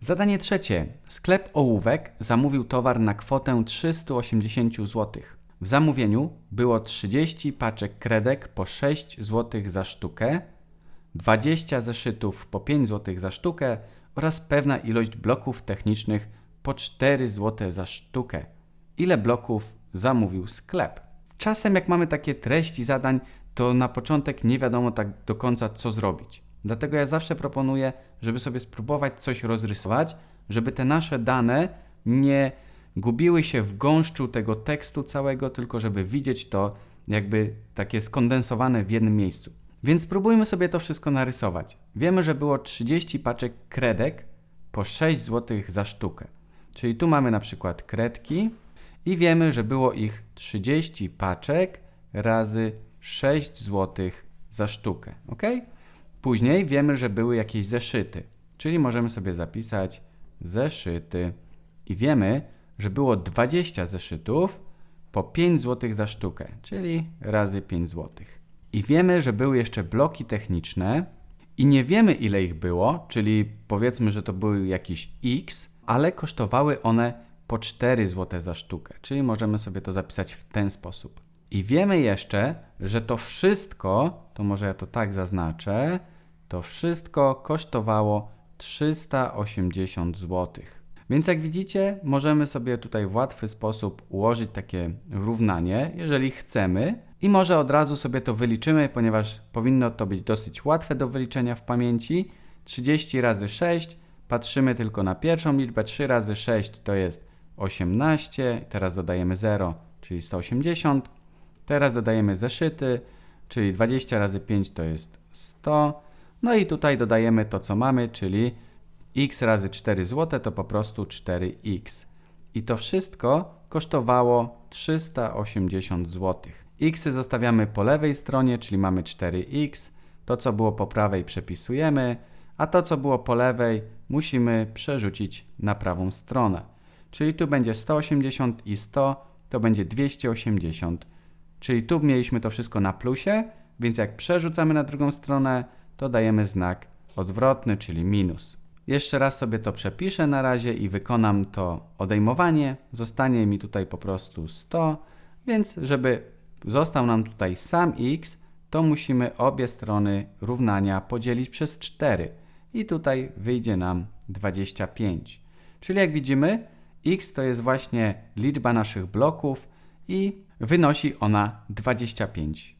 Zadanie trzecie. Sklep Ołówek zamówił towar na kwotę 380 zł. W zamówieniu było 30 paczek kredek po 6 zł za sztukę, 20 zeszytów po 5 zł za sztukę oraz pewna ilość bloków technicznych po 4 zł za sztukę. Ile bloków zamówił sklep? Czasem jak mamy takie treści zadań, to na początek nie wiadomo tak do końca co zrobić. Dlatego ja zawsze proponuję, żeby sobie spróbować coś rozrysować, żeby te nasze dane nie gubiły się w gąszczu tego tekstu całego, tylko żeby widzieć to jakby takie skondensowane w jednym miejscu. Więc spróbujmy sobie to wszystko narysować. Wiemy, że było 30 paczek kredek po 6 zł za sztukę. Czyli tu mamy na przykład kredki i wiemy, że było ich 30 paczek razy 6 zł za sztukę. ok? Później wiemy, że były jakieś zeszyty, czyli możemy sobie zapisać zeszyty i wiemy, że było 20 zeszytów po 5 zł za sztukę, czyli razy 5 zł. I wiemy, że były jeszcze bloki techniczne i nie wiemy ile ich było, czyli powiedzmy, że to były jakieś X, ale kosztowały one po 4 zł za sztukę, czyli możemy sobie to zapisać w ten sposób. I wiemy jeszcze, że to wszystko, to może ja to tak zaznaczę, to wszystko kosztowało 380 zł. Więc jak widzicie, możemy sobie tutaj w łatwy sposób ułożyć takie równanie, jeżeli chcemy, i może od razu sobie to wyliczymy, ponieważ powinno to być dosyć łatwe do wyliczenia w pamięci. 30 razy 6, patrzymy tylko na pierwszą liczbę, 3 razy 6 to jest 18, teraz dodajemy 0, czyli 180. Teraz dodajemy zeszyty, czyli 20 razy 5 to jest 100. No i tutaj dodajemy to, co mamy, czyli x razy 4 zł to po prostu 4x. I to wszystko kosztowało 380 zł. x zostawiamy po lewej stronie, czyli mamy 4x. To, co było po prawej, przepisujemy, a to, co było po lewej, musimy przerzucić na prawą stronę. Czyli tu będzie 180 i 100, to będzie 280. Czyli tu mieliśmy to wszystko na plusie, więc jak przerzucamy na drugą stronę, to dajemy znak odwrotny, czyli minus. Jeszcze raz sobie to przepiszę na razie i wykonam to odejmowanie. Zostanie mi tutaj po prostu 100, więc żeby został nam tutaj sam x, to musimy obie strony równania podzielić przez 4 i tutaj wyjdzie nam 25. Czyli jak widzimy, x to jest właśnie liczba naszych bloków i wynosi ona 25.